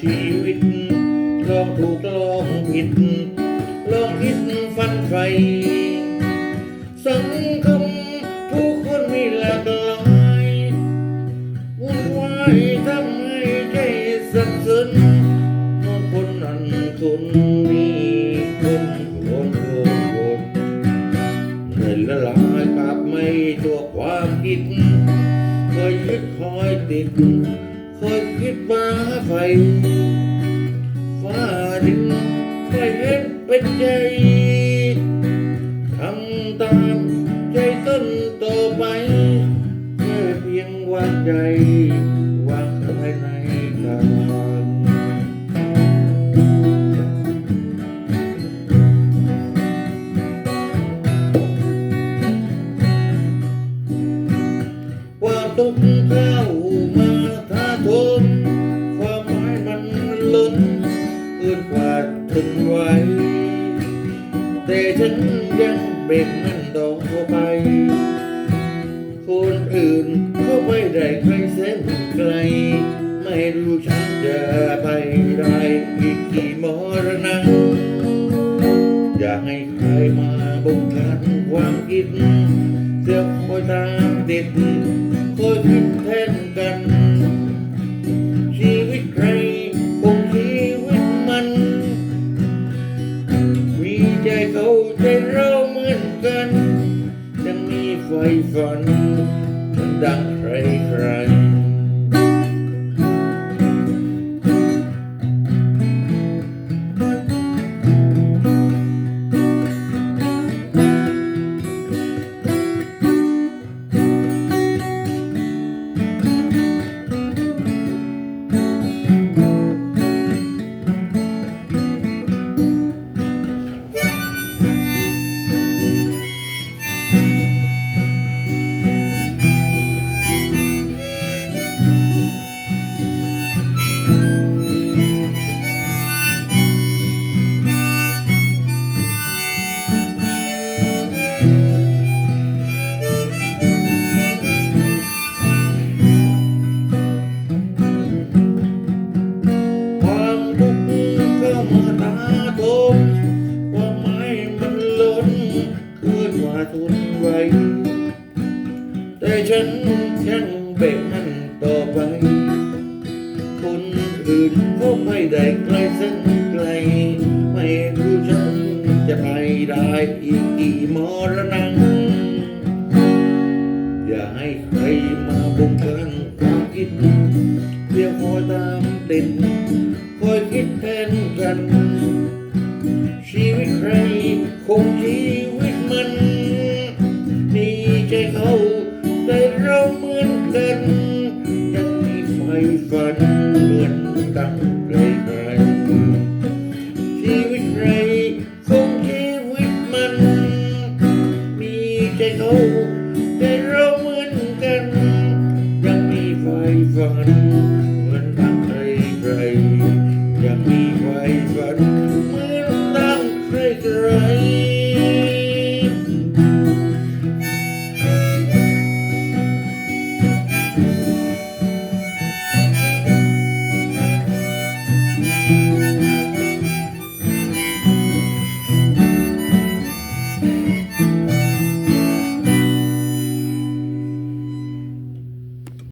ชีวิต ลองถูกลองผิด ลองคิดฟันไฟสังคมผู้คนมีหลากหลายวุ่นวายทำให้ใจสับสนเมื่อคนนั้นคนนี้คนโกรธโกรธโกรธเหนื่อยละลายกับไม่ตัวความคิดคอยยึดคอยติด คอยคิดมาไฟฟ้าดินไม่เห็นเป็นใจทำตามใจต้นต่อไปแค่เพียงวางใจวางภายในกายความทุกข้ามา ไหวแต่ฉันยังเบรกมันต่อไป คนอื่นเขาไม่ได้ใครเส้นไกล ไม่รู้ฉันจะไปได้อีกกี่มรณะอย่าให้ใครมาบงการความคิดเสียคอยตามติด เขาใจเราเหมือนกันยังมีไฟฝันดังใครใคร ยังเบรกมันต่อไป คนอื่นเขาไม่ได้ไกลส้นไกล ไม่รู้ฉันจะไปได้อีกกี่มรณะอย่าให้ใครมาบงการความคิดเพียงคอยตามติดคอยคิดแทนกัน ชีวิตใครคงชีวิตมัน ตั้งไกลไกชีวิตไรคงชีวิตมัน มีใจเขาแต่เราเหมือนกัน ยังมีไฟฝันเหมือนตั้งไรลไรยังมีไฟฝัน